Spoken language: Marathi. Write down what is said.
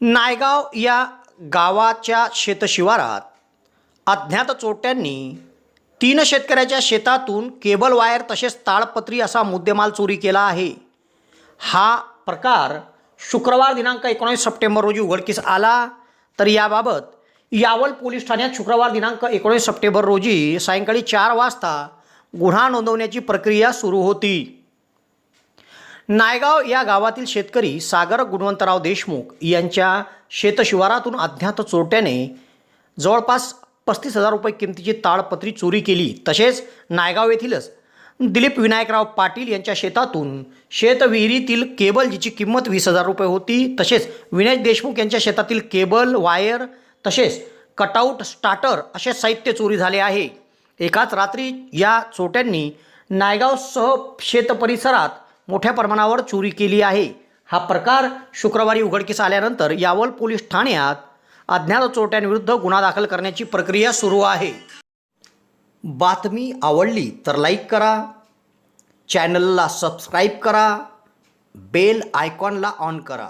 नायगाव या गावाच्या शेतशिवारात अज्ञात चोरट्यांनी तीन शेतकऱ्याच्या शेतातून केबल वायर तसेच ताळपत्री असा मुद्देमाल चोरी केला आहे. हा प्रकार शुक्रवार दिनांक एकोणीस सप्टेंबर रोजी उघडकीस आला. तर याबाबत यावल पोलीस ठाण्यात शुक्रवार दिनांक एकोणीस सप्टेंबर रोजी सायंकाळी चार वाजता गुन्हा नोंदवण्याची प्रक्रिया सुरू होती. नायगाव या गावातील शेतकरी सागर गुणवंतराव देशमुख यांच्या शेतशिवारातून अज्ञात चोरट्याने जवळपास पस्तीस हजार रुपये किमतीची ताडपत्री चोरी केली. तसेच नायगाव येथीलच दिलीप विनायकराव पाटील यांच्या शेतातून शेतविहिरीतील केबल जिची किंमत वीस हजार रुपये होती तसेच विनय देशमुख यांच्या शेतातील केबल वायर तसेच कटआउट स्टार्टर असे साहित्य चोरी झाले आहे. एकाच रात्री या चोरट्यांनी नायगावसह शेत परिसरात मोठ्या प्रमाणावर चोरी केली आहे. हा प्रकार शुक्रवारी उघडकीस आल्यानंतर यावल पोलीस ठाण्यात अज्ञात चोरट्यांविरुद्ध गुन्हा दाखल करण्याची प्रक्रिया सुरू आहे. बातमी आवडली तर लाईक करा चॅनलला सबस्क्राईब करा बेल आयकॉनला ऑन करा.